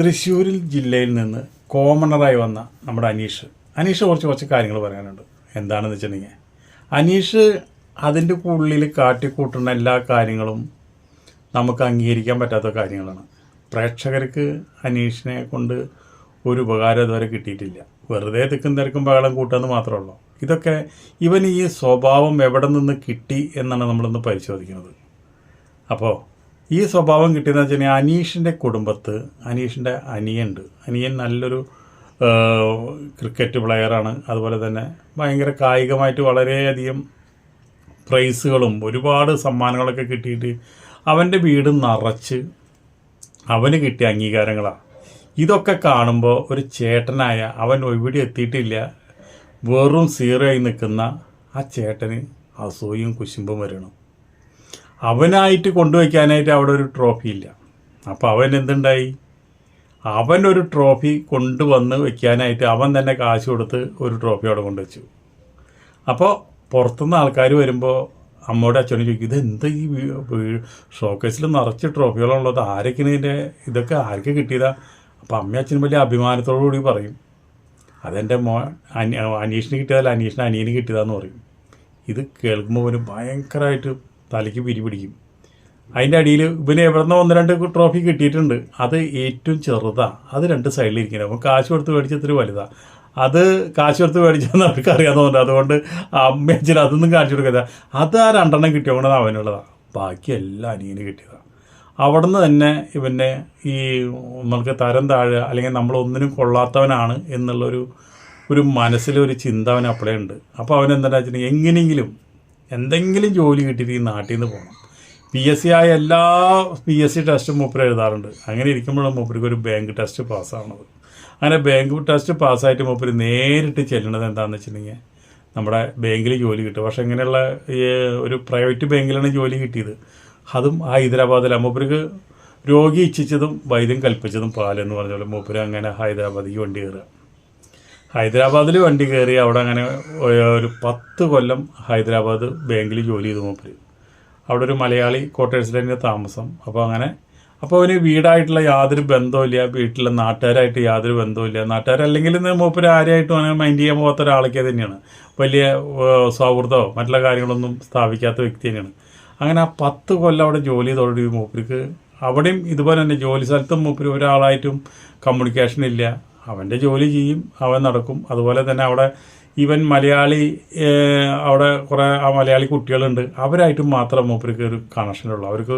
തൃശ്ശൂരിൽ ജില്ലയിൽ നിന്ന് കോമണറായി വന്ന നമ്മുടെ അനീഷ്. അനീഷ് കുറച്ച് കുറച്ച് കാര്യങ്ങൾ പറയാനുണ്ട്. എന്താണെന്ന് വെച്ചിട്ടുണ്ടെങ്കിൽ അനീഷ് അതിന്റെ ഉള്ളിൽ കാട്ടിക്കൂട്ടുന്ന എല്ലാ കാര്യങ്ങളും നമുക്ക് അംഗീകരിക്കാൻ പറ്റാത്ത കാര്യങ്ങളാണ്. പ്രേക്ഷകർക്ക് അനീഷിനെ കൊണ്ട് ഒരു ഉപകാരം ഇതുവരെ കിട്ടിയിട്ടില്ല. വെറുതെ തിക്കും തിരക്കും ബഹളം കൂട്ടുമെന്ന് മാത്രമേ ഉള്ളൂ ഇതൊക്കെ ഇവൻ ഈ സ്വഭാവം എവിടെ നിന്ന് കിട്ടി എന്നാണ് നമ്മളിന്ന് പരിശോധിക്കുന്നത്. അപ്പോൾ ഈ സ്വഭാവം കിട്ടിയെന്ന് വെച്ച് കഴിഞ്ഞാൽ അനീഷിന്റെ കുടുംബത്ത് അനീഷിന്റെ അനിയുണ്ട് അനിയൻ നല്ലൊരു ക്രിക്കറ്റ് പ്ലെയറാണ് അതുപോലെ തന്നെ ഭയങ്കര കായികമായിട്ട് വളരെയധികം പ്രൈസുകളും ഒരുപാട് സമ്മാനങ്ങളൊക്കെ കിട്ടിയിട്ട് അവന്റെ വീട് നിറച്ച് അവന് കിട്ടിയ അംഗീകാരങ്ങളാണ് ഇതൊക്കെ കാണുമ്പോൾ ഒരു ചേട്ടനായ അവൻ എവിടെ എത്തിയിട്ടില്ല. വെറും സീറോ ആയി നിൽക്കുന്ന ആ ചേട്ടന് അസൂയും കുശുമ്പും വരണം. അവനായിട്ട് കൊണ്ടുവയ്ക്കാനായിട്ട് അവിടെ ഒരു ട്രോഫി ഇല്ല. അപ്പോൾ അവൻ എന്തുണ്ടായി? അവൻ ഒരു ട്രോഫി കൊണ്ടുവന്ന് വെക്കാനായിട്ട് അവൻ തന്നെ കാശ് കൊടുത്ത് ഒരു ട്രോഫി അവിടെ കൊണ്ടുവച്ചു. അപ്പോൾ പുറത്തുനിന്ന് ആൾക്കാർ വരുമ്പോൾ അമ്മയുടെ അച്ഛനും ചോദിക്കും ഇത് എന്താ ഈ ഷോക്കേസിൽ നിറച്ച് ട്രോഫികളുള്ളത് ആരൊക്കെയാണ് ഇതിന്റെ ഇതൊക്കെ ആർക്ക് കിട്ടിയതാ? അപ്പോൾ അമ്മയും അച്ഛനും വലിയ അഭിമാനത്തോടു കൂടി പറയും അതെന്റെ മോ അനി അനീഷിന് കിട്ടിയതല്ല അനീഷിന് അനിയന് കിട്ടിയതാന്ന് പറയും. ഇത് കേൾക്കുമ്പോൾ ഒരു ഭയങ്കരമായിട്ട് തലയ്ക്ക് പിരിപിടിക്കും അതിന്റെ അടിയിൽ ഇവന് എവിടുന്ന ഒന്ന് രണ്ട് ട്രോഫി കിട്ടിയിട്ടുണ്ട്. അത് ഏറ്റവും ചെറുതാണ് അത് രണ്ട് സൈഡിലിരിക്കുന്നത് അപ്പം കാശ് കൊടുത്ത് മേടിച്ചത്ര വലുതാണ് വലുതാ. അത് കാശ് കൊടുത്ത് മേടിച്ചെന്ന് അവർക്ക് അറിയാവുന്നതുകൊണ്ട് അതുകൊണ്ട് അമ്മ അച്ഛൻ അതൊന്നും കാണിച്ചു കൊടുക്കരുത് അത് ആ രണ്ടെണ്ണം കിട്ടിയോണ്ട് അവനുള്ളതാണ് ബാക്കി എല്ലാം അനിയന് കിട്ടിയതാണ് അവിടുന്ന് തന്നെ ഇവന്റെ ഈ നമ്മൾക്ക് തരം താഴെ അല്ലെങ്കിൽ നമ്മളൊന്നിനും കൊള്ളാത്തവനാണ് എന്നുള്ളൊരു ഒരു മനസ്സിലൊരു ചിന്ത അവൻ അപ്പോഴേ ഉണ്ട്. അപ്പോൾ അവൻ എന്താണെന്ന് വെച്ചിട്ടുണ്ടെങ്കിൽ എങ്ങനെയെങ്കിലും എന്തെങ്കിലും ജോലി കിട്ടിയിട്ട് ഈ നാട്ടിൽ നിന്ന് പോകണം പി എസ് സി ആയ എല്ലാ പി എസ് സി ടെസ്റ്റും മൂപ്പർ എഴുതാറുണ്ട്. അങ്ങനെ ഇരിക്കുമ്പോഴാണ് മൂപ്പർക്ക് ഒരു ബാങ്ക് ടെസ്റ്റ് പാസ്സാവണത്. അങ്ങനെ ബാങ്ക് ടെസ്റ്റ് പാസ്സായിട്ട് മൂപ്പർ നേരിട്ട് ചെല്ലണത് എന്താണെന്ന് വെച്ചിട്ടുണ്ടെങ്കിൽ നമ്മുടെ ബാങ്കിൽ ജോലി കിട്ടും. പക്ഷേ ഇങ്ങനെയുള്ള ഒരു പ്രൈവറ്റ് ബാങ്കിലാണ് ജോലി കിട്ടിയത്. അതും ഹൈദരാബാദിലെ മൂപ്പർക്ക് രോഗി ഇച്ഛിച്ചതും വൈദ്യം കൽപ്പിച്ചതും പാലെന്ന് പറഞ്ഞ പോലെ മൂപ്പര് അങ്ങനെ ഹൈദരാബാദിക്ക് വണ്ടി കയറുക. ഹൈദരാബാദിൽ വണ്ടി കയറി അവിടെ അങ്ങനെ ഒരു പത്ത് കൊല്ലം ഹൈദരാബാദ് ബാങ്കിൽ ജോലി ചെയ്തു മൂപ്പര്. അവിടെ ഒരു മലയാളി ക്വാർട്ടേഴ്സിൽ തന്നെ താമസം. അപ്പോൾ അങ്ങനെ അപ്പോൾ അവന് വീടായിട്ടുള്ള യാതൊരു ബന്ധവുമില്ല. വീട്ടിലെ നാട്ടുകാരായിട്ട് യാതൊരു ബന്ധവുമില്ല. നാട്ടുകാരല്ലെങ്കിൽ മൂപ്പര് ആരെയായിട്ടും അങ്ങനെ മൈൻഡ് ചെയ്യാൻ പോകാത്ത ഒരാളൊക്കെ തന്നെയാണ്. വലിയ സൗഹൃദമോ മറ്റുള്ള കാര്യങ്ങളൊന്നും സ്ഥാപിക്കാത്ത വ്യക്തി തന്നെയാണ്. അങ്ങനെ ആ പത്ത് കൊല്ലം അവിടെ ജോലി ചെയ്തോടി മൂപ്പർക്ക് അവിടെയും ഇതുപോലെ തന്നെ ജോലി സ്ഥലത്തും മൂപ്പര് ഒരാളായിട്ടും കമ്മ്യൂണിക്കേഷൻ ഇല്ല. അവന്റെ ജോലി ചെയ്യും അവൻ നടക്കും. അതുപോലെ തന്നെ അവിടെ ഇവൻ മലയാളി അവിടെ കുറേ ആ മലയാളി കുട്ടികളുണ്ട്. അവരായിട്ടും മാത്രം മൂപ്പർക്ക് ഒരു കണക്ഷനുള്ളൂ അവർക്ക്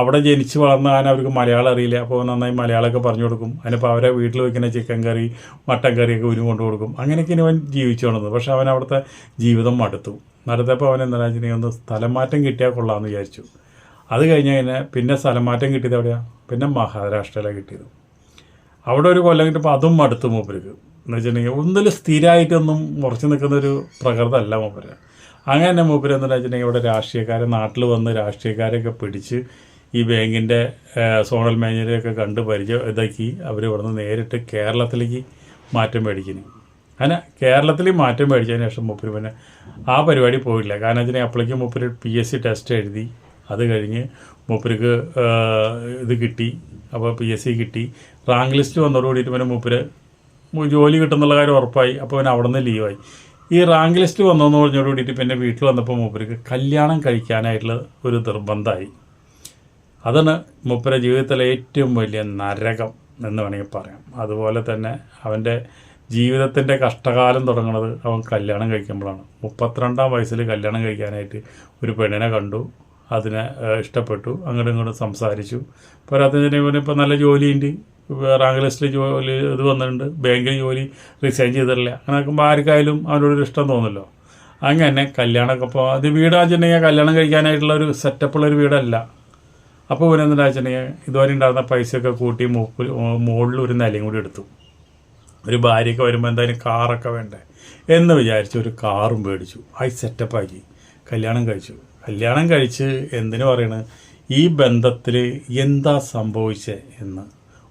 അവിടെ ജനിച്ച് വളർന്ന കാരണം അവർക്ക് മലയാളം അറിയില്ല. അപ്പോൾ നന്നായി മലയാളമൊക്കെ പറഞ്ഞു കൊടുക്കും. അതിനിപ്പോൾ അവരെ വീട്ടിൽ വയ്ക്കുന്ന ചിക്കൻ കറി മട്ടൻ കറിയൊക്കെ ഉരു കൊണ്ടു കൊടുക്കും. അങ്ങനെയൊക്കെ അവൻ ജീവിച്ചു കൊണ്ടത് പക്ഷെ അവൻ അവിടുത്തെ ജീവിതം മടുത്തു. നടത്തപ്പോൾ അവൻ എന്താണെന്ന് വെച്ചിട്ടുണ്ടെങ്കിൽ ഒന്ന് സ്ഥലം മാറ്റം കിട്ടിയാൽ കൊള്ളാമെന്ന് വിചാരിച്ചു. അത് കഴിഞ്ഞ് കഴിഞ്ഞാൽ പിന്നെ സ്ഥലം മാറ്റം കിട്ടിയത് എവിടെയാണ് പിന്നെ മഹാരാഷ്ട്രയിലാണ് കിട്ടിയത്. അവിടെ ഒരു കൊല്ലം കിട്ടുമ്പോൾ അതും അടുത്ത് മൂപ്പർക്ക് എന്ന് വെച്ചിട്ടുണ്ടെങ്കിൽ ഒന്നിൽ സ്ഥിരമായിട്ടൊന്നും ഉറച്ചു നിൽക്കുന്ന ഒരു പ്രകൃതമല്ല മൂപ്പര്. അങ്ങനെ തന്നെ മൂപ്പര് എന്ന് വെച്ചിട്ടുണ്ടെങ്കിൽ ഇവിടെ രാഷ്ട്രീയക്കാരെ നാട്ടിൽ വന്ന് രാഷ്ട്രീയക്കാരെയൊക്കെ പിടിച്ച് ഈ ബാങ്കിന്റെ സോണൽ മാനേജരെയൊക്കെ കണ്ട് പരിചയം ഇതാക്കി അവർ ഇവിടുന്ന് നേരിട്ട് കേരളത്തിലേക്ക് മാറ്റം മേടിക്കുന്നു. അങ്ങനെ കേരളത്തിൽ മാറ്റം മേടിച്ചതിന് ശേഷം മൂപ്പര് പിന്നെ ആ പരിപാടി പോയില്ല. കാരണം വെച്ചാൽ അപ്പോഴേക്കും മൂപ്പര് പി എസ് സി ടെസ്റ്റ് എഴുതി അത് കഴിഞ്ഞ് മൂപ്പർക്ക് ഇത് കിട്ടി. അപ്പോൾ പി എസ് സി കിട്ടി. റാങ്ക് ലിസ്റ്റ് വന്നതോടുകൂടിയിട്ട് പിന്നെ മൂപ്പര് ജോലി കിട്ടുന്നുള്ള കാര്യം ഉറപ്പായി. അപ്പോൾ പിന്നെ അവിടെ നിന്ന് ലീവായി ഈ റാങ്ക് ലിസ്റ്റ് വന്നതെന്ന് പറഞ്ഞോട് കൂടിയിട്ട് പിന്നെ വീട്ടിൽ വന്നപ്പോൾ മൂപ്പർക്ക് കല്യാണം കഴിക്കാനായിട്ടുള്ള ഒരു നിർബന്ധമായി. അതാണ് മൂപ്പരെ ജീവിതത്തിലെ ഏറ്റവും വലിയ നരകം എന്ന് വേണമെങ്കിൽ പറയാം. അതുപോലെ തന്നെ അവന്റെ ജീവിതത്തിന്റെ കഷ്ടകാലം തുടങ്ങുന്നത് അവൻ കല്യാണം കഴിക്കുമ്പോഴാണ്. മുപ്പത്തിരണ്ടാം വയസ്സിൽ കല്യാണം കഴിക്കാനായിട്ട് ഒരു പെണ്ണിനെ കണ്ടു. അതിനെ ഇഷ്ടപ്പെട്ടു. അങ്ങോട്ടും ഇങ്ങോട്ടും സംസാരിച്ചു. പോരാത്തതിന് ഇവനിപ്പോൾ നല്ല ജോലിയുണ്ട്. റാങ്ക് ലിസ്റ്റിൽ ജോലി ഇത് വന്നിട്ടുണ്ട്. ബാങ്കിൽ ജോലി റിസൈൻ ചെയ്തിട്ടില്ല. അങ്ങനെ നോക്കുമ്പോൾ ആർക്കായാലും അവനോടൊരു ഇഷ്ടം തോന്നുമല്ലോ അങ്ങനെ കല്യാണമൊക്കെ ഇപ്പോൾ അത് വീടാച്ചിട്ടുണ്ടെങ്കിൽ കല്യാണം കഴിക്കാനായിട്ടുള്ള ഒരു സെറ്റപ്പുള്ള ഒരു വീടല്ല. അപ്പോൾ ഇവനെന്താ വെച്ചിട്ടുണ്ടെങ്കിൽ ഇതുവരെ ഉണ്ടായിരുന്ന പൈസയൊക്കെ കൂട്ടി മൂക്കിൽ മുകളിൽ ഒരു നിലയും കൂടി എടുത്തു. ഒരു ഭാര്യയൊക്കെ വരുമ്പോൾ എന്തായാലും കാറൊക്കെ വേണ്ടേ എന്ന് വിചാരിച്ച് ഒരു കാറും മേടിച്ചു. ആയി സെറ്റപ്പാക്കി കല്യാണം കഴിച്ചു. കല്യാണം കഴിച്ച് എന്തിനു പറയണ്? ഈ ബന്ധത്തിൽ എന്താ സംഭവിച്ചത് എന്ന്.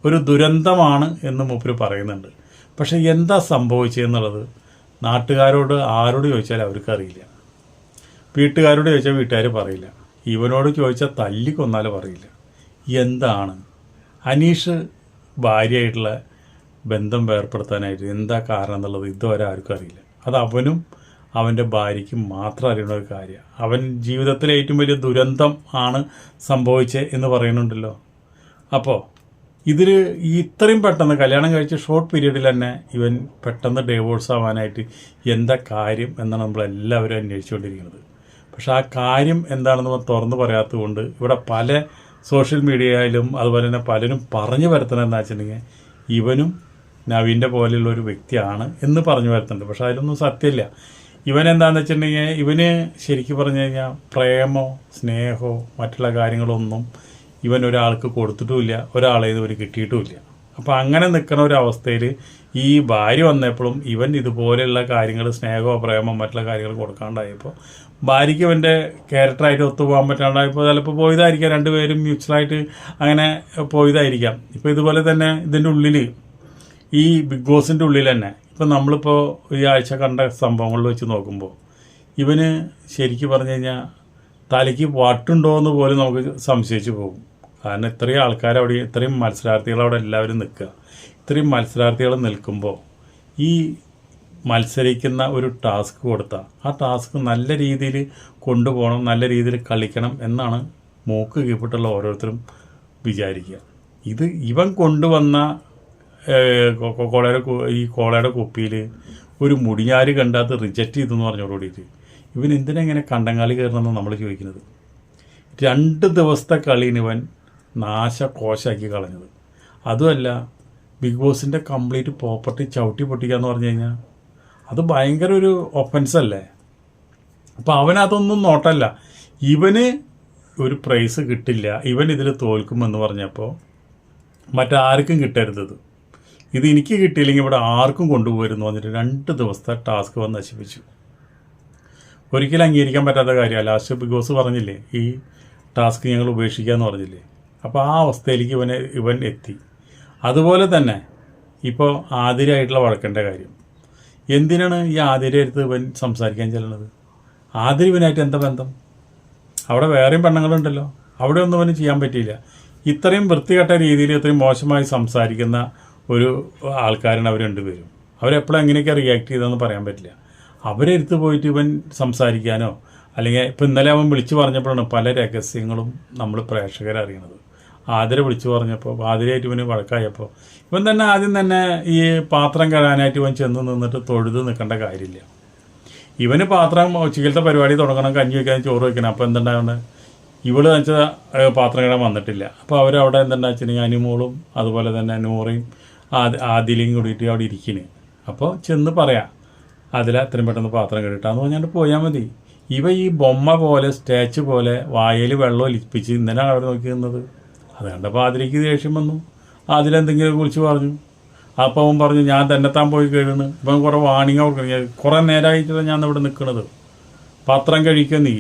ഒരു ദുരന്തമാണ് എന്ന് മൂപ്പര് പറയുന്നുണ്ട്. പക്ഷേ എന്താ സംഭവിച്ചതെന്നുള്ളത് നാട്ടുകാരോട് ആരോട് ചോദിച്ചാൽ അവർക്കറിയില്ല വീട്ടുകാരോട് ചോദിച്ചാൽ വീട്ടുകാർ പറയില്ല. ഇവനോട് ചോദിച്ചാൽ തല്ലി കൊന്നാൽ പറയില്ല. എന്താണ്? അനീഷ് ഭാര്യയായിട്ടുള്ള ബന്ധം വേർപ്പെടുത്താനായിട്ട് എന്താ കാരണം എന്നുള്ളത് ഇതുവരെ ആർക്കും അറിയില്ല. അത് അവനും അവന്റെ ഭാര്യയ്ക്ക് മാത്രം അറിയുന്ന ഒരു കാര്യമാണ് അവൻ ജീവിതത്തിലെ ഏറ്റവും വലിയ ദുരന്തം ആണ് സംഭവിച്ചത് എന്ന് പറയുന്നുണ്ടല്ലോ. അപ്പോൾ ഇതിൽ ഇത്രയും പെട്ടെന്ന് കല്യാണം കഴിച്ച ഷോർട്ട് പീരീഡിൽ തന്നെ ഇവൻ പെട്ടെന്ന് ഡൈവോഴ്സ് ആവാനായിട്ട് എന്താ കാര്യം എന്നാണ് നമ്മളെല്ലാവരും അന്വേഷിച്ചുകൊണ്ടിരിക്കുന്നത്. പക്ഷേ ആ കാര്യം എന്താണെന്ന് നമ്മൾ തുറന്നു പറയാത്തതുകൊണ്ട് ഇവിടെ പല സോഷ്യൽ മീഡിയയിലും അതുപോലെ തന്നെ പലരും പറഞ്ഞു വരുത്തണം എന്ന് വെച്ചിട്ടുണ്ടെങ്കിൽ ഇവനും നവീന്റെ പോലെയുള്ള ഒരു വ്യക്തിയാണ് എന്ന് പറഞ്ഞു വരുത്തുന്നുണ്ട്. പക്ഷേ അതിലൊന്നും സത്യമില്ല. ഇവൻ എന്താണെന്ന് വെച്ചിട്ടുണ്ടെങ്കിൽ ഇവന് ശരിക്കും പറഞ്ഞു കഴിഞ്ഞാൽ പ്രേമോ സ്നേഹമോ മറ്റുള്ള കാര്യങ്ങളൊന്നും ഇവൻ ഒരാൾക്ക് കൊടുത്തിട്ടുമില്ല ഒരാളെ ഇതുവരെ കിട്ടിയിട്ടുമില്ല. അപ്പോൾ അങ്ങനെ നിൽക്കുന്ന ഒരു അവസ്ഥയിൽ ഈ ഭാര്യ വന്നപ്പോഴും ഇവൻ ഇതുപോലെയുള്ള കാര്യങ്ങൾ സ്നേഹമോ പ്രേമോ മറ്റുള്ള കാര്യങ്ങൾ കൊടുക്കാണ്ടായപ്പോൾ ഭാര്യയ്ക്ക് ഇവന്റെ ക്യാരക്ടറായിട്ട് ഒത്തുപോകാൻ പറ്റാണ്ടായപ്പോൾ ചിലപ്പോൾ പോയതായിരിക്കാം രണ്ടുപേരും മ്യൂച്വലായിട്ട് അങ്ങനെ പോയതായിരിക്കാം. ഇപ്പോൾ ഇതുപോലെ തന്നെ ഇതിന്റെ ഉള്ളിൽ ഈ ബിഗ് ബോസിന്റെ ഉള്ളിൽ തന്നെ ഇപ്പം നമ്മളിപ്പോൾ ഈ ആഴ്ച കണ്ട സംഭവങ്ങളിൽ വെച്ച് നോക്കുമ്പോൾ ഇവന് ശരിക്കും പറഞ്ഞു കഴിഞ്ഞാൽ തലയ്ക്ക് വട്ടുണ്ടോ എന്ന് പോലും നമുക്ക് സംശയിച്ച് പോകും. കാരണം ഇത്രയും ആൾക്കാർ അവിടെ ഇത്രയും മത്സരാർത്ഥികൾ അവിടെ എല്ലാവരും നിൽക്കുക. ഇത്രയും മത്സരാർത്ഥികൾ നിൽക്കുമ്പോൾ ഈ മത്സരിക്കുന്ന ഒരു ടാസ്ക് കൊടുത്ത ആ ടാസ്ക് നല്ല രീതിയിൽ കൊണ്ടുപോകണം നല്ല രീതിയിൽ കളിക്കണം എന്നാണ് മൂക്ക് കീപ്പിട്ടുള്ള ഓരോരുത്തരും വിചാരിക്കുക. ഇത് ഇവൻ കൊണ്ടുവന്ന കോളയുടെ ഈ കോളയുടെ കുപ്പിയിൽ ഒരു മുടിഞ്ഞാര് കണ്ടാത്ത് റിജക്റ്റ് ചെയ്തു ചെയ്തെന്ന് പറഞ്ഞോടുകൂടിയിട്ട് ഇവൻ എന്തിനാ ഇങ്ങനെ കണ്ടങ്ങാലി കയറണമെന്ന് നമ്മൾ ചോദിക്കുന്നത്. രണ്ട് ദിവസത്തെ കളിന് ഇവൻ നാശകോശാക്കി കളഞ്ഞത്. അതുമല്ല ബിഗ് ബോസിന്റെ കംപ്ലീറ്റ് പ്രോപ്പർട്ടി ചവിട്ടി പൊട്ടിക്കുക എന്ന് പറഞ്ഞു കഴിഞ്ഞാൽ അത് ഭയങ്കര ഒരു ഒഫൻസ് അല്ലേ? അപ്പോൾ അവനതൊന്നും നോട്ടല്ല. ഇവന് ഒരു പ്രൈസ് കിട്ടില്ല. ഇവൻ ഇതിൽ തോൽക്കുമെന്ന് പറഞ്ഞപ്പോൾ മറ്റാർക്കും കിട്ടരുതത് ഇത് എനിക്ക് കിട്ടിയില്ലെങ്കിൽ ഇവിടെ ആർക്കും കൊണ്ടുപോയിരുന്നു പറഞ്ഞിട്ട് രണ്ട് ദിവസത്തെ ടാസ്ക് വന്ന് നശിപ്പിച്ചു. ഒരിക്കലും അംഗീകരിക്കാൻ പറ്റാത്ത കാര്യമാണ് ലാസ്റ്റ് ബിഗ് ബോസ് പറഞ്ഞില്ലേ ഈ ടാസ്ക് ഞങ്ങൾ ഉപേക്ഷിക്കാമെന്ന് പറഞ്ഞില്ലേ. അപ്പോൾ ആ അവസ്ഥയിലേക്ക് ഇവനെ ഇവൻ എത്തി. അതുപോലെ തന്നെ ഇപ്പോൾ ആതിരായിട്ടുള്ള വഴക്കേണ്ട കാര്യം. എന്തിനാണ് ഈ ആതിര അടുത്ത് ഇവൻ സംസാരിക്കാൻ ചെല്ലണത് ആതിര ഇവനായിട്ട് എന്താ ബന്ധം? അവിടെ വേറെയും പെണ്ണുങ്ങളുണ്ടല്ലോ. അവിടെ ഒന്നും അവന് ചെയ്യാൻ പറ്റിയില്ല. ഇത്രയും വൃത്തികെട്ട രീതിയിൽ ഇത്രയും മോശമായി സംസാരിക്കുന്ന ഒരു ആൾക്കാരാണ് അവർ രണ്ടുപേരും. അവരെപ്പോഴും എങ്ങനെയൊക്കെ റിയാക്ട് ചെയ്തതെന്ന് പറയാൻ പറ്റില്ല. അവരെടുത്ത് പോയിട്ട് ഇവൻ സംസാരിക്കാനോ അല്ലെങ്കിൽ ഇപ്പം ഇന്നലെ അവൻ വിളിച്ചു പറഞ്ഞപ്പോഴാണ് പല രഹസ്യങ്ങളും നമ്മൾ പ്രേക്ഷകരറിയണത് ആതിര വിളിച്ചു പറഞ്ഞപ്പോൾ ആതിരയായിട്ട് ഇവന് വഴക്കായപ്പോൾ ഇവൻ തന്നെ ആദ്യം തന്നെ ഈ പാത്രം കഴുകാനായിട്ട് ഇവൻ ചെന്ന് നിന്നിട്ട് തൊഴുത് നിൽക്കേണ്ട കാര്യമില്ല. ഇവന് പാത്രം ഉച്ചക്കലത്തെ പരിപാടി തുടങ്ങണം കഞ്ഞി വയ്ക്കാൻ ചോറ് വയ്ക്കണം അപ്പോൾ എന്തുണ്ടാവുന്നത് ഇവൾ വെച്ചാൽ പാത്രം കഴുകാൻ വന്നിട്ടില്ല. അപ്പോൾ അവരവിടെ എന്തുണ്ടാ വെച്ചിട്ടുണ്ടെങ്കിൽ അനിമോളും അതുപോലെ തന്നെ നൂറയും ആദി ആദിലയും കൂടിയിട്ട് അവിടെ ഇരിക്കണ്. അപ്പോൾ ചെന്ന് പറയാം അതിൽ അത്രയും പെട്ടെന്ന് പാത്രം കഴുകിട്ടാന്ന് പറഞ്ഞാൽ പോയാൽ മതി. ഇവ ഈ ബൊമ്മ പോലെ സ്റ്റാച്ചു പോലെ വായയിൽ വെള്ളം ഒലിപ്പിച്ച് ഇന്നലെയാണ് അവർ നോക്കി നിന്നത്. അത് കണ്ടപ്പോൾ ആതിലേക്ക് ദേഷ്യം വന്നു. അതിലെന്തെങ്കിലും കുറിച്ച് പറഞ്ഞു അപ്പോൾ അവൻ പറഞ്ഞു ഞാൻ തന്നെത്താൻ പോയി കഴിയുന്നു ഇപ്പം കുറേ വാണിംഗ് കൊടുക്കണം കുറേ നേരമായിട്ടാണ് ഞാൻ ഇവിടെ നിൽക്കുന്നത് പത്രം കഴിക്കുക നീ.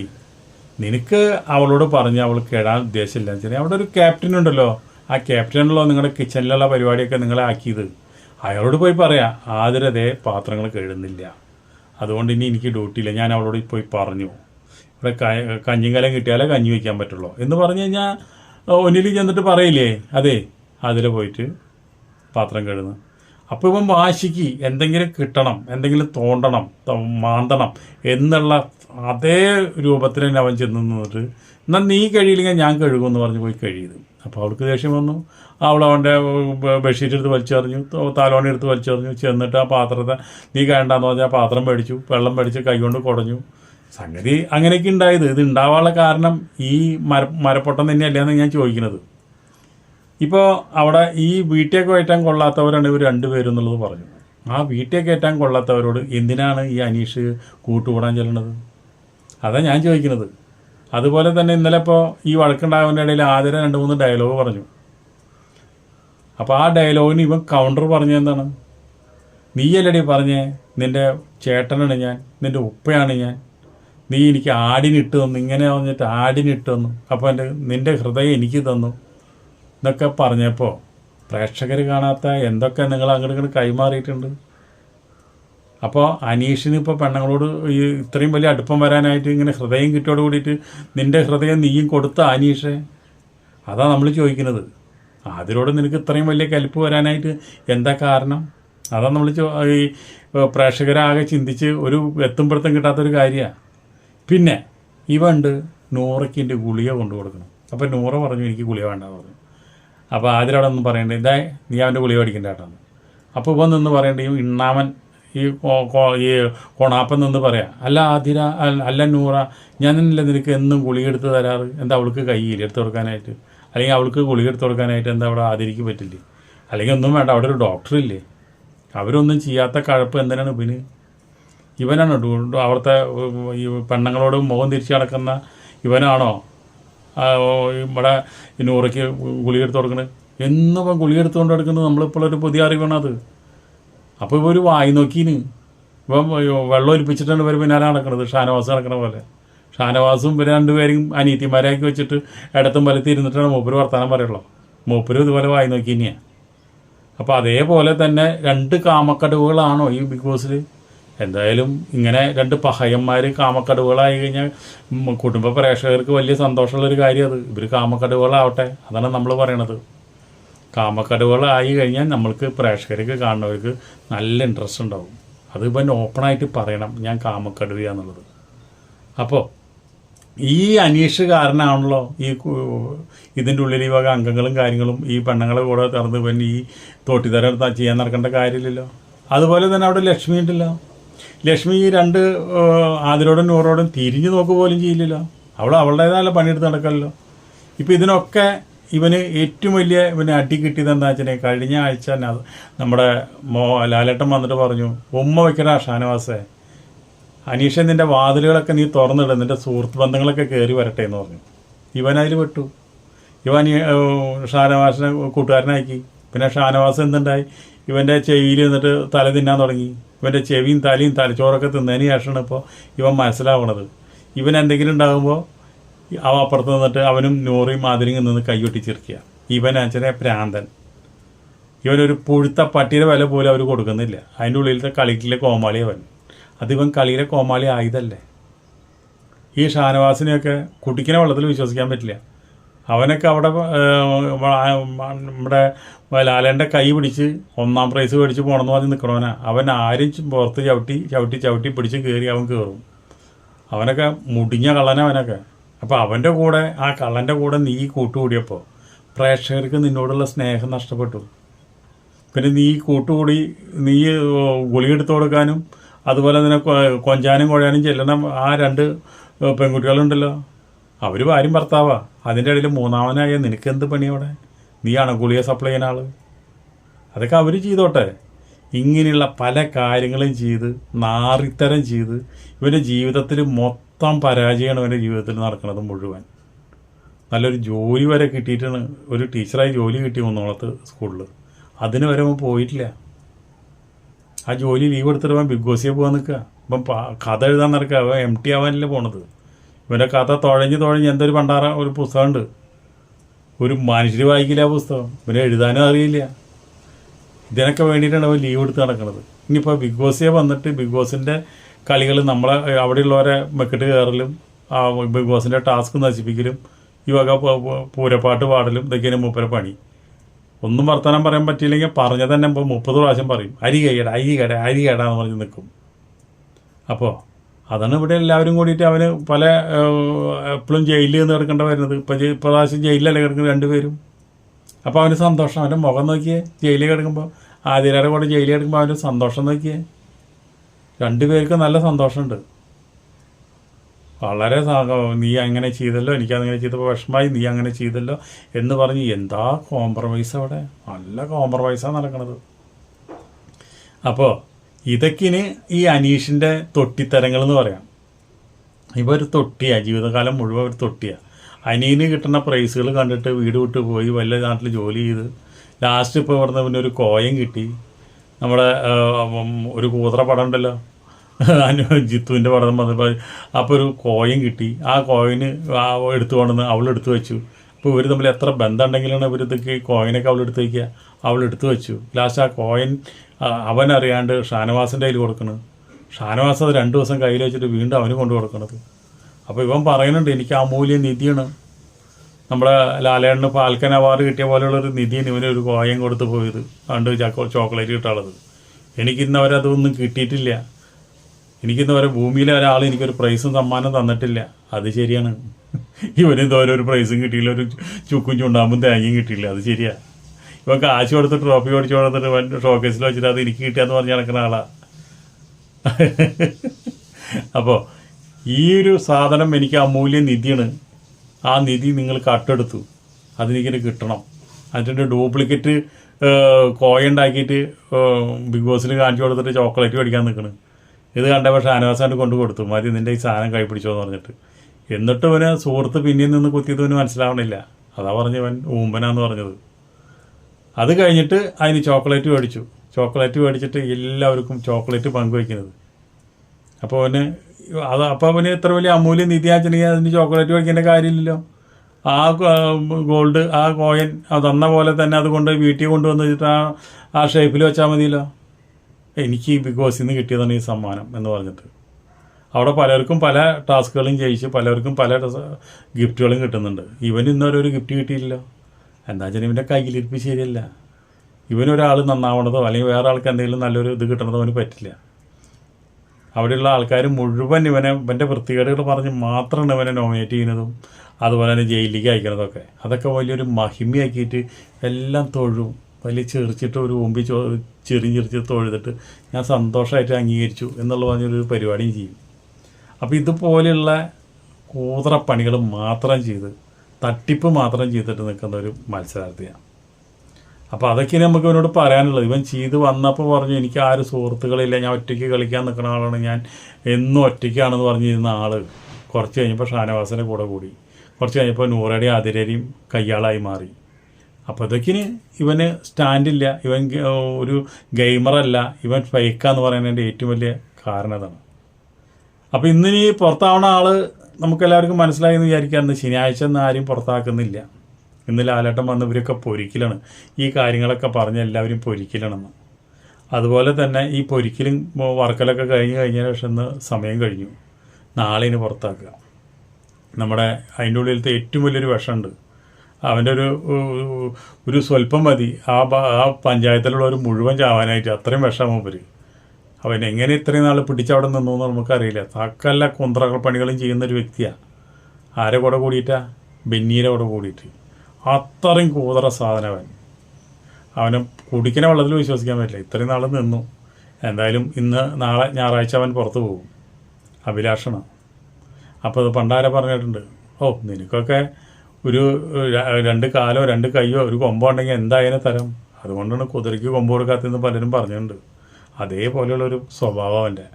നിനക്ക് അവളോട് പറഞ്ഞ് അവൾ കേടാൻ ഉദ്ദേശമില്ല. വെച്ചാൽ അവിടെ ഒരു ക്യാപ്റ്റൻ ഉണ്ടല്ലോ. ആ ക്യാപ്റ്റനാണല്ലോ നിങ്ങളുടെ കിച്ചണിലുള്ള പരിപാടിയൊക്കെ നിങ്ങളെ ആക്കിയത്. അയാളോട് പോയി പറയാം. ആതിരതേ പാത്രങ്ങൾ കഴുകുന്നില്ല. അതുകൊണ്ട് ഇനി എനിക്ക് ഡ്യൂട്ടി ഇല്ല. ഞാൻ അവളോട് പോയി പറഞ്ഞു. ഇവിടെ ക- കലം കിട്ടിയാലേ കഞ്ഞി വയ്ക്കാൻ പറ്റുള്ളൂ എന്ന് പറഞ്ഞു കഴിഞ്ഞാൽ ഒന്നിൽ ചെന്നിട്ട് പറയില്ലേ? അതെ. അതിൽ പോയിട്ട് പാത്രം കഴുകുന്നു. അപ്പോൾ ഇവൻ വാശിക്ക് എന്തെങ്കിലും കിട്ടണം എന്തെങ്കിലും തോണ്ടണം മാന്തണം എന്നുള്ള അതേ രൂപത്തിൽ തന്നെ അവൻ ചെന്ന് നിന്നിട്ട് എന്നാൽ നീ കഴിയില്ലെങ്കിൽ ഞാൻ കഴുകുമെന്ന് പറഞ്ഞ് പോയി കഴിയുന്നു. അപ്പോൾ അവൾക്ക് ദേഷ്യം വന്നു. അവൾ അവന്റെ ബെഡ്ഷീറ്റ് എടുത്ത് വലിച്ചെറിഞ്ഞു. താലോണി എടുത്ത് വലിച്ചെറിഞ്ഞു. ചെന്നിട്ട് ആ പാത്രത്തെ നീ കണ്ടാന്ന് പറഞ്ഞാൽ പാത്രം മേടിച്ചു. വെള്ളം മേടിച്ച് കൈകൊണ്ട് കുടഞ്ഞു. സംഗതി അങ്ങനെയൊക്കെ ഉണ്ടായത്. ഇത് ഉണ്ടാവാനുള്ള കാരണം ഈ മര മരപ്പൊട്ടം തന്നെയല്ലെന്ന് ഞാൻ ചോദിക്കുന്നത്. ഇപ്പോൾ അവിടെ ഈ വീട്ടിൽ കയറ്റാൻ കൊള്ളാത്തവരാണ് ഇവർ രണ്ടുപേരും എന്നുള്ളത് പറഞ്ഞു. ആ വീട്ടിൽ കയറ്റാൻ കൊള്ളാത്തവരോട് എന്തിനാണ് ഈ അനീഷ് കൂട്ടുകൂടാൻ ചെല്ലുന്നത്? അതാ ഞാൻ ചോദിക്കുന്നത്. അതുപോലെ തന്നെ ഇന്നലെ ഇപ്പോൾ ഈ വഴക്കുണ്ടാകുന്നതിന്റെ ഇടയിൽ ആദ്യം രണ്ട് മൂന്ന് ഡയലോഗ് പറഞ്ഞു. അപ്പോൾ ആ ഡയലോഗിന് ഇവൻ കൗണ്ടർ പറഞ്ഞ എന്താണ്? നീയല്ലടി പറഞ്ഞേ നിന്റെ ചേട്ടനാണ് ഞാൻ നിന്റെ ഉപ്പയാണ് ഞാൻ. നീ എനിക്ക് ആടിനിട്ട് തന്നു ഇങ്ങനെ പറഞ്ഞിട്ട് ആടിനിട്ട് തന്നു. അപ്പോൾ എന്റെ നിന്റെ ഹൃദയം എനിക്ക് തന്നു എന്നൊക്കെ പറഞ്ഞപ്പോൾ പ്രേക്ഷകർ കാണാത്ത എന്തൊക്കെ നിങ്ങൾ അങ്ങോട്ട് ഇങ്ങോട്ട് കൈമാറിയിട്ടുണ്ട്? അപ്പോൾ അനീഷിന് ഇപ്പോൾ പെണ്ണുങ്ങളോട് ഈ ഇത്രയും വലിയ അടുപ്പം വരാനായിട്ട് ഇങ്ങനെ ഹൃദയം കിട്ടിയോട് കൂടിയിട്ട് നിന്റെ ഹൃദയം നീയും കൊടുത്ത അനീഷേ? അതാ നമ്മൾ ചോദിക്കുന്നത്. അതിനോട് നിനക്ക് ഇത്രയും വലിയ കലിപ്പ് വരാനായിട്ട് എന്താ കാരണം? അതാ നമ്മൾ ഈ പ്രേക്ഷകരാകെ ചിന്തിച്ച് ഒരു എത്തുമ്പോഴത്തും കിട്ടാത്തൊരു കാര്യമാണ് പിന്നെ ഇവണ്ട് നൂറയ്ക്കിന്റെ ഗുളിക കൊണ്ടു കൊടുക്കണം. അപ്പോൾ നൂറ പറഞ്ഞു എനിക്ക് ഗുളിക വേണ്ടെന്ന് പറഞ്ഞു. അപ്പോൾ ആദ്യം അവിടെ ഒന്നും പറയണ്ടേ ഇതാ നീ അവന്റെ ഗുളിക പഠിക്കേണ്ട കേട്ടോ. അപ്പോൾ ഇവൻ നിന്ന് പറയണ്ടേ ഇണ്ണാമൻ ഈ ഈ കൊണാപ്പൻ നിന്ന് പറയാം. അല്ല ആതിര അല്ല- നൂറ ഞാൻ എന്നല്ല നിനക്ക് എന്നും ഗുളികെടുത്ത് തരാറ്. എന്താ അവൾക്ക് കയ്യിൽ എടുത്ത് കൊടുക്കാനായിട്ട്? അല്ലെങ്കിൽ അവൾക്ക് ഗുളിക എടുത്ത് കൊടുക്കാനായിട്ട് എന്താ അവിടെ ആദരിക്ക് പറ്റില്ലേ? അല്ലെങ്കിൽ ഒന്നും വേണ്ട അവിടെ ഒരു ഡോക്ടർ ഇല്ലേ? അവരൊന്നും ചെയ്യാത്ത കഴപ്പ് എന്തിനാണ് ഇവന്? ഇവനാണ് അവിടുത്തെ ഈ പെണ്ണുങ്ങളോട് മുഖം തിരിച്ച് നടക്കുന്ന ഇവനാണോ? ഇവിടെ നൂറയ്ക്ക് ഗുളിക എടുത്ത് കൊടുക്കണത് എന്നും ഇപ്പം ഗുളിക എടുത്തുകൊണ്ട് കൊടുക്കുന്നത് നമ്മളിപ്പോഴൊരു പുതിയ അറിവാണത്. അപ്പോൾ ഇവർ വായി നോക്കീന് ഇപ്പം വെള്ളം ഒലിപ്പിച്ചിട്ടാണ് ഇവർ പിന്നാലെ നടക്കുന്നത് ഷാനവാസ് നടക്കണ പോലെ. ഷാനവാസും ഇവർ രണ്ടുപേരും അനീത്തിമാരാക്കി വെച്ചിട്ട് ഇടത്തും വലത്തി ഇരുന്നിട്ടാണ് മൂപ്പര് വർത്തമാനം പറയുള്ളൂ മൂപ്പര് ഇതുപോലെ വായി നോക്കിനെയാണ് അപ്പോൾ അതേപോലെ തന്നെ രണ്ട് കാമക്കടവുകളാണോ ഈ ബിഗ് ബോസിൽ എന്തായാലും ഇങ്ങനെ രണ്ട് പഹയന്മാർ കാമക്കടവുകളായി കഴിഞ്ഞാൽ കുടുംബ പ്രേക്ഷകർക്ക് വലിയ സന്തോഷമുള്ളൊരു കാര്യം അത്. ഇവർ കാമക്കടവുകളാവട്ടെ അതാണ് നമ്മൾ പറയണത്. കാമക്കടവുകളായി കഴിഞ്ഞാൽ നമ്മൾക്ക് പ്രേക്ഷകർക്ക് കാണുന്നവർക്ക് നല്ല ഇൻട്രസ്റ്റ് ഉണ്ടാവും. അതിപ്പോൾ ഓപ്പണായിട്ട് പറയണം ഞാൻ കാമക്കടുവയാന്നുള്ളത് അപ്പോൾ ഈ അനീഷ് കാരനാണല്ലോ ഈ ഇതിന്റെ ഉള്ളിൽ ഈ വക അംഗങ്ങളും കാര്യങ്ങളും ഈ പെണ്ണുങ്ങളെ കൂടെ തുറന്ന് പിന്നെ ഈ തോട്ടിത്തരം ചെയ്യാൻ നടക്കേണ്ട കാര്യമില്ലല്ലോ. അതുപോലെ തന്നെ അവിടെ ലക്ഷ്മി ഉണ്ടല്ലോ. ലക്ഷ്മി ഈ രണ്ട് ആതിരോടും നൂറോടും തിരിഞ്ഞു നോക്കുക പോലും ചെയ്യില്ലല്ലോ. അവൾ അവളുടേതായ പണിയെടുത്ത് നടക്കല്ലോ. ഇപ്പം ഇതിനൊക്കെ ഇവന് ഏറ്റവും വലിയ ഇവന് അടി കിട്ടിയത് എന്താ വെച്ചാൽ കഴിഞ്ഞ ആഴ്ച നമ്മുടെ മോ ലാലേട്ടൻ വന്നിട്ട് പറഞ്ഞു ഉമ്മ വെക്കടാ ഷാനവാസേ. അനീഷ നിന്റെ വാതിലുകളൊക്കെ നീ തുറന്നിടും നിന്റെ സുഹൃത്ത് ബന്ധങ്ങളൊക്കെ കയറി വരട്ടെ എന്ന് പറഞ്ഞു. ഇവൻ അതിൽ പെട്ടു. ഇവൻ ഷാനവാസിനെ കൂട്ടുകാരനാക്കി പിന്നെ ഷാനവാസ് എന്തുണ്ടായി? ഇവന്റെ ചെവിയിൽ നിന്നിട്ട് തല തിന്നാൻ തുടങ്ങി. ഇവന്റെ ചെവിയും തലയും തലച്ചോറൊക്കെ തിന്നതിന് ശേഷമാണ് ഇപ്പോൾ ഇവൻ മനസ്സിലാവണത്. ഇവൻ എന്തെങ്കിലും ഉണ്ടാകുമ്പോൾ അവൻ അപ്പുറത്ത് നിന്നിട്ട് അവനും നോറിയും മാതിരിയും നിന്ന് കൈയൊട്ടിച്ചിരിക്കുക ഇവൻ അച്ഛനെ പ്രാന്തൻ ഇവനൊരു പുഴുത്ത പട്ടിയുടെ വില പോലും അവർ കൊടുക്കുന്നില്ല. അതിന്റെ ഉള്ളിലത്തെ കളിക്കിലെ കോമാളി അവൻ. അതിവൻ കളിയിലെ കോമാളി ആയതല്ലേ ഈ ഷാനവാസിനെയൊക്കെ കുട്ടിക്കിനെ വെള്ളത്തിൽ വിശ്വസിക്കാൻ പറ്റില്ല. അവനൊക്കെ അവിടെ നമ്മുടെ ലാലേന്റെ കൈ പിടിച്ച് ഒന്നാം പ്രൈസ് മേടിച്ച് പോകണമെന്ന് പറഞ്ഞ് നിൽക്കണവനാ. അവൻ ആരും പുറത്ത് ചവിട്ടി ചവിട്ടി ചവിട്ടി പിടിച്ച് കയറി അവൻ കയറും. അവനൊക്കെ മുടിഞ്ഞ കള്ളനാ അവനൊക്കെ. അപ്പോൾ അവന്റെ കൂടെ ആ കള്ളന്റെ കൂടെ നീ കൂട്ടുകൂടിയപ്പോൾ പ്രേക്ഷകർക്ക് നിന്നോടുള്ള സ്നേഹം നഷ്ടപ്പെട്ടു. പിന്നെ നീ കൂട്ടുകൂടി നീ ഗുളിയെടുത്ത് കൊടുക്കാനും അതുപോലെ തന്നെ കൊഞ്ചാനും കുഴയാനും ചെല്ലണം ആ രണ്ട് പെൺകുട്ടികളുണ്ടല്ലോ. അവർ ഭാര്യയും ഭർത്താവാ. അതിന്റെ ഇടയിൽ മൂന്നാമനായ നിനക്ക് എന്ത് പണി അവിടെ? നീയാണ് ഗുളിയെ സപ്ലൈ ചെയ്യുന്ന ആൾ അതൊക്കെ അവർ ചെയ്തോട്ടെ. ഇങ്ങനെയുള്ള പല കാര്യങ്ങളും ചെയ്ത് നാറിത്തരം ചെയ്ത് ഇവന്റെ ജീവിതത്തിൽ മൊത്തം പരാജയമാണ് അവന്റെ ജീവിതത്തിൽ നടക്കുന്നത് മുഴുവൻ. നല്ലൊരു ജോലി വരെ കിട്ടിയിട്ടാണ് ഒരു ടീച്ചറായി ജോലി കിട്ടി ഒന്നോളത്ത് സ്കൂളിൽ. അതിന് വരെ അവൻ പോയിട്ടില്ല. ആ ജോലി ലീവ് എടുത്തിട്ട് അവൻ ബിഗ് ബോസിയെ പോകാൻ നിൽക്കുക. ഇപ്പം കഥ എഴുതാൻ നടക്കുക. അവൻ എം ടി ആവാനല്ലേ പോണത്. ഇവന്റെ കഥ തുഴഞ്ഞ് തുഴഞ്ഞ് എന്തൊരു പണ്ടാറ ഒരു പുസ്തകമുണ്ട്. ഒരു മനുഷ്യർ വായിക്കില്ല ആ പുസ്തകം. ഇവനെ എഴുതാനും അറിയില്ല. ഇതിനൊക്കെ വേണ്ടിയിട്ടാണ് അവൻ ലീവ് എടുത്ത് നടക്കുന്നത്. ഇനിയിപ്പോൾ ബിഗ് ബോസിയെ വന്നിട്ട് ബിഗ് ബോസിന്റെ കളികൾ നമ്മളെ അവിടെയുള്ളവരെ മെക്കിട്ട് കയറലും ബിഗ് ബോസിന്റെ ടാസ്ക് നശിപ്പിക്കലും ഈ വക പൂരപ്പാട്ട് പാടലും ഇതൊക്കെയാണ് മൂപ്പരെ പണി. ഒന്നും വർത്തമാനം പറയാൻ പറ്റിയില്ലെങ്കിൽ പറഞ്ഞ തന്നെ ഇപ്പോൾ മുപ്പത് പ്രാവശ്യം പറയും. അരി കൈയട അരി കട അരി കട എന്ന് പറഞ്ഞ് നിൽക്കും അപ്പോൾ അതാണ് ഇവിടെ എല്ലാവരും കൂടിയിട്ട് അവന് പല എപ്പോഴും ജയിലിൽ നിന്ന് കിടക്കേണ്ട വരുന്നത്. ഇപ്പം പ്രാവശ്യം ജയിലിലല്ല കിടക്കുന്നത് രണ്ടുപേരും അപ്പോൾ അവന് സന്തോഷം. അവന്റെ മുഖം നോക്കിയേ ജയിലിൽ കിടക്കുമ്പോൾ ആദ്യരുടെ കൂടെ ജയിലിൽ കിടക്കുമ്പോൾ അവന്റെ സന്തോഷം നോക്കിയേ. രണ്ടുപേർക്കും നല്ല സന്തോഷമുണ്ട്. വളരെ നീ അങ്ങനെ ചെയ്തല്ലോ എനിക്കങ്ങനെ ചെയ്തപ്പോൾ വിഷമായി നീ അങ്ങനെ ചെയ്തല്ലോ എന്ന് പറഞ്ഞ് എന്താ കോംപ്രമൈസ് അവിടെ? നല്ല കോംപ്രമൈസാണ് നടക്കുന്നത് അപ്പോൾ ഇതൊക്കെയാണ് ഈ അനീഷിന്റെ തൊട്ടിത്തരങ്ങൾ എന്ന് പറയാം. ഇവ ഒരു തൊട്ടിയാണ് ജീവിതകാലം മുഴുവൻ ഒരു തൊട്ടിയാണ് അനിയന് കിട്ടുന്ന പ്രൈസുകൾ കണ്ടിട്ട് വീട് വിട്ട് പോയി വല്ല നാട്ടിൽ ജോലി ചെയ്ത് ലാസ്റ്റ് ഇപ്പോൾ ഇവിടുന്ന് പിന്നെ ഒരു കോയം കിട്ടി. നമ്മുടെ ഒരു കൂതറ പടം ഉണ്ടല്ലോ ജിത്തുവിന്റെ പടം വന്നപ്പോൾ അപ്പോൾ ഒരു കോയിൻ കിട്ടി. ആ കോയിന് എടുത്തു കൊണ്ടുവന്ന് അവൾ എടുത്തു വെച്ചു. അപ്പോൾ ഇവർ തമ്മിൽ എത്ര ബന്ധം ഉണ്ടെങ്കിലാണ് ഇവർ ഇതൊക്കെ കോയിനൊക്കെ അവൾ എടുത്തു വയ്ക്കുക അവൾ എടുത്തു വെച്ചു. ലാസ്റ്റ് ആ കോയിൻ അവൻ അറിയാണ്ട് ഷാനവാസിന്റെ കയ്യിൽ കൊടുക്കണത് ഷാനവാസ് അത് രണ്ട് ദിവസം കയ്യിൽ വെച്ചിട്ട് വീണ്ടും അവന് കൊണ്ടു കൊടുക്കണത്. അപ്പോൾ ഇവൻ പറയുന്നുണ്ട് എനിക്ക് അമൂല്യ നിധിയാണ്. നമ്മുടെ ലാലേണ്ണന് ഫാൽക്കൻ അവാർഡ് കിട്ടിയ പോലെയുള്ള ഒരു നിധിയാണ് ഇവന് ഒരു കോയം കൊടുത്ത് പോയത്. അതുകൊണ്ട് ചക്കോ ചോക്ലേറ്റ് കിട്ടാളത് എനിക്കിന്ന് അവരതൊന്നും കിട്ടിയിട്ടില്ല. എനിക്കിന്ന് വരെ ഭൂമിയിലെ ഒരാൾ എനിക്കൊരു പ്രൈസും സമ്മാനം തന്നിട്ടില്ല. അത് ശരിയാണ്. ഇവനെന്തോ ഒരു പ്രൈസും കിട്ടിയില്ല. ഒരു ചുക്കും ചുണ്ടാമ്പും തേങ്ങയും കിട്ടിയില്ല. അത് ശരിയാ. ഇവൻ കാശ് കൊടുത്ത് ട്രോഫി ഓടിച്ചു കൊടുത്തിട്ട് ഇവൻ ഷോക്കേസിൽ വെച്ചിട്ട് അത് എനിക്ക് കിട്ടിയാന്ന് പറഞ്ഞ് നടക്കുന്ന ആളാ. അപ്പോൾ ഈ ഒരു സാധനം എനിക്ക് അമൂല്യ നിധിയാണ്. ആ നിധി നിങ്ങൾ കട്ടെടുത്തു. അതിനിങ്ങനെ കിട്ടണം. അതിന്റെ ഡ്യൂപ്ലിക്കേറ്റ് കോയ ഉണ്ടാക്കിയിട്ട് ബിഗ് ബോസിൽ കാണിച്ചു കൊടുത്തിട്ട് ചോക്ലേറ്റ് മേടിക്കാൻ നിൽക്കണ്. ഇത് കണ്ടപ്പോൾ ഷാനവാസായിട്ട് കൊണ്ട് കൊടുത്തു. മതി നിന്റെ ഈ സാധനം കൈപ്പിടിച്ചോ എന്ന് പറഞ്ഞിട്ട്. എന്നിട്ട് അവന് സുഹൃത്ത് പിന്നിൽ നിന്ന് കുത്തിയത് ഇവന് മനസ്സിലാവണില്ല. അതാ പറഞ്ഞവൻ ഊമ്പനാന്ന് പറഞ്ഞത്. അത് കഴിഞ്ഞിട്ട് അതിന് ചോക്ലേറ്റ് മേടിച്ചു. ചോക്ലേറ്റ് മേടിച്ചിട്ട് എല്ലാവർക്കും ചോക്ലേറ്റ് പങ്കുവയ്ക്കുന്നത്. അപ്പോൾ അവന് അത് അപ്പോൾ അവന് ഇത്ര വലിയ അമൂല്യ നിധിയാച്ചണെങ്കിൽ അതിന് ചോക്ലേറ്റ് കഴിക്കേണ്ട കാര്യമില്ലല്ലോ. ആ ഗോൾഡ് ആ കോയിൻ അത് തന്ന പോലെ തന്നെ അതുകൊണ്ട് വീട്ടിൽ കൊണ്ടുവന്ന് വെച്ചിട്ട് ആ ആ ഷേപ്പിൽ വെച്ചാൽ മതിയല്ലോ. എനിക്ക് ബിഗ് ബോസിൽ നിന്ന് കിട്ടിയതാണ് ഈ സമ്മാനം എന്ന് പറഞ്ഞിട്ട്. അവിടെ പലർക്കും പല ടാസ്കുകളും ചെയ്യിച്ച് പലർക്കും പല ഗിഫ്റ്റുകളും കിട്ടുന്നുണ്ട്. ഇവൻ ഇന്നൊരു ഒരു ഗിഫ്റ്റ് കിട്ടിയില്ലല്ലോ എന്താ വെച്ചാൽ ഇവന്റെ കയ്യിലിരിപ്പ് ശരിയല്ല. ഇവനൊരാൾ നന്നാവണതോ അല്ലെങ്കിൽ വേറെ ആൾക്ക് എന്തെങ്കിലും നല്ലൊരു ഇത് കിട്ടണതോ അവന് പറ്റില്ല. അവിടെയുള്ള ആൾക്കാർ മുഴുവൻ ഇവനെ ഇവന്റെ വൃത്തികേടുകൾ പറഞ്ഞ് മാത്രമാണ് ഇവനെ നോമിനേറ്റ് ചെയ്യുന്നതും അതുപോലെ തന്നെ ജയിലിലേക്ക് അയക്കുന്നതൊക്കെ. അതൊക്കെ വലിയൊരു മഹിമയാക്കിയിട്ട് എല്ലാം തൊഴും. വലിയ ചെറിച്ചിട്ട് ഒരു ഓമ്പി ചോ ചെറിയ ചെറിച്ച് തൊഴുതിട്ട് ഞാൻ സന്തോഷമായിട്ട് അംഗീകരിച്ചു എന്നുള്ള പറഞ്ഞൊരു പരിപാടിയും ചെയ്യും. അപ്പോൾ ഇതുപോലെയുള്ള കൂതറപ്പണികൾ മാത്രം ചെയ്ത് തട്ടിപ്പ് മാത്രം ചെയ്തിട്ട് നിൽക്കുന്ന ഒരു മത്സരാർത്ഥിയാണ്. അപ്പോൾ അതൊക്കെ നമുക്ക് ഇവനോട് പറയാനുള്ളത്. ഇവൻ ചെയ്ത് വന്നപ്പോൾ പറഞ്ഞു എനിക്ക് ആരും സുഹൃത്തുക്കളില്ല ഞാൻ ഒറ്റയ്ക്ക് കളിക്കാൻ നിൽക്കുന്ന ആളാണ്. ഞാൻ എന്നും ഒറ്റയ്ക്കാണെന്ന് പറഞ്ഞിരുന്ന ആൾ കുറച്ച് കഴിഞ്ഞപ്പോൾ ഷാനവാസിന്റെ കൂടെ കൂടി. കുറച്ച് കഴിഞ്ഞപ്പോൾ നൂറടി അതിരരിയും കയ്യാളായി മാറി. അപ്പോൾ ഇതൊക്കെ ഇവന് സ്റ്റാൻഡില്ല ഇവൻ ഒരു ഗെയിമറല്ല ഇവൻ ഫേക്കാന്ന് പറയുന്നതിന്റെ ഏറ്റവും വലിയ കാരണം അതാണ്. അപ്പോൾ ഇന്നിനി പുറത്താവണ ആൾ നമുക്കെല്ലാവർക്കും മനസ്സിലായി എന്ന് വിചാരിക്കാറുണ്ട്. ശനിയാഴ്ച ഒന്നും ആരും പുറത്താക്കുന്നില്ല. ഇന്ന് ലാലേട്ടൻ വന്ന് ഇവരൊക്കെ പൊരിക്കലാണ്. ഈ കാര്യങ്ങളൊക്കെ പറഞ്ഞ് എല്ലാവരും പൊരിക്കലാണെന്ന്. അതുപോലെ തന്നെ ഈ പൊരിക്കലും വർക്കലൊക്കെ കഴിഞ്ഞ് കഴിഞ്ഞ ശേഷം ഇന്ന് സമയം കഴിഞ്ഞു. നാളെ ഇനി പുറത്താക്കുക. നമ്മുടെ അതിന്റെ ഉള്ളിലത്തെ ഏറ്റവും വലിയൊരു വിഷമുണ്ട്. അവന്റെ ഒരു ഒരു സ്വല്പം മതി. ആ ആ പഞ്ചായത്തിലുള്ള ഒരു മുഴുവൻ ചാവാനായിട്ട് അത്രയും വിഷമം ഇവർ അവൻ എങ്ങനെ ഇത്രയും നാൾ പിടിച്ചവിടെ നിന്നു എന്ന് നമുക്കറിയില്ല. തക്കല്ല കുന്ത്രകൾ പണികളും ചെയ്യുന്ന ഒരു വ്യക്തിയാണ് ആരെ കൂടെ കൂടിയിട്ടാ? ബെന്നീരെ കൂടെ കൂടിയിട്ട്. അത്രയും കൂതറ സാധനവൻ. അവന് കുടിക്കുന്ന വെള്ളത്തിൽ വിശ്വസിക്കാൻ പറ്റില്ല. ഇത്രയും നാൾ നിന്നു. എന്തായാലും ഇന്ന് നാളെ ഞായറാഴ്ച അവൻ പുറത്തു പോകും. അഭിലാഷണം. അപ്പോൾ അത് പണ്ടാരെ പറഞ്ഞിട്ടുണ്ട്. ഓ നിനക്കൊക്കെ ഒരു രണ്ട് കാലോ രണ്ട് കൈയോ ഒരു കൊമ്പോ ഉണ്ടെങ്കിൽ എന്തായാലും തരം? അതുകൊണ്ടാണ് കുതിരയ്ക്ക് കൊമ്പ് കൊടുക്കാത്തതെന്ന് പലരും പറഞ്ഞിട്ടുണ്ട്. അതേപോലെയുള്ളൊരു സ്വഭാവം അവന്റെ.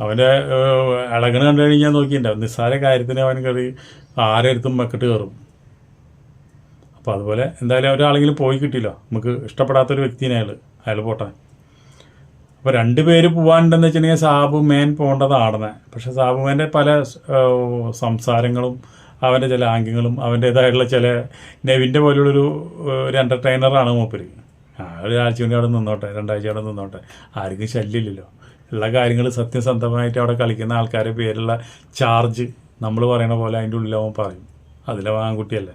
അവന്റെ ഇളകണ് കണ്ടു കഴിഞ്ഞാൽ നോക്കിയിട്ടുണ്ടാവും നിസ്സാര കാര്യത്തിന് അവൻ കയറി ആരെടുത്തും മെക്കിട്ട് കയറും. അപ്പോൾ അതുപോലെ എന്തായാലും ഒരാളെങ്കിലും പോയി കിട്ടിയില്ല. നമുക്ക് ഇഷ്ടപ്പെടാത്തൊരു വ്യക്തിനെ അയാൾ അയാൾ പോട്ടെ. അപ്പോൾ രണ്ട് പേര് പോകാനുണ്ടെന്ന് വെച്ചിട്ടുണ്ടെങ്കിൽ സാബു മേൻ പോകേണ്ടത് ആടനെ. പക്ഷെ സാബു മേന്റെ പല സംസാരങ്ങളും അവന്റെ ചില ആംഗ്യങ്ങളും അവന്റേതായിട്ടുള്ള ചില നെവിന്റെ പോലുള്ളൊരു ഒരു എന്റർടൈനറാണ് മൂപ്പര്. ഒരാഴ്ച കൊണ്ട് അവിടെ നിന്നോട്ടെ രണ്ടാഴ്ച അവിടെ നിന്നോട്ടെ. ആർക്കും ശല്യമില്ലല്ലോ. ഉള്ള കാര്യങ്ങൾ സത്യസന്ധമായിട്ട് അവിടെ കളിക്കുന്ന ആൾക്കാരുടെ പേരുള്ള ചാർജ് നമ്മൾ പറയണ പോലെ അതിന്റെ ഉള്ളിലാവും പറയും. അതിലെ ആൺകുട്ടിയല്ലേ.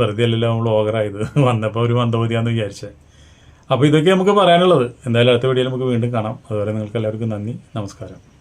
വെറുതെ അല്ലല്ലോ നമ്മൾ ഓവറായത്. വന്നപ്പോൾ ഒരു മന്ദബുദ്ധിയാന്ന് വിചാരിച്ചത് അപ്പോൾ ഇതൊക്കെ നമുക്ക് പറയാനുള്ളത്. എന്തായാലും അടുത്ത വീഡിയോയിൽ നമുക്ക് വീണ്ടും കാണാം. അതുവരെ നിങ്ങൾക്ക് എല്ലാവർക്കും നന്ദി. നമസ്കാരം.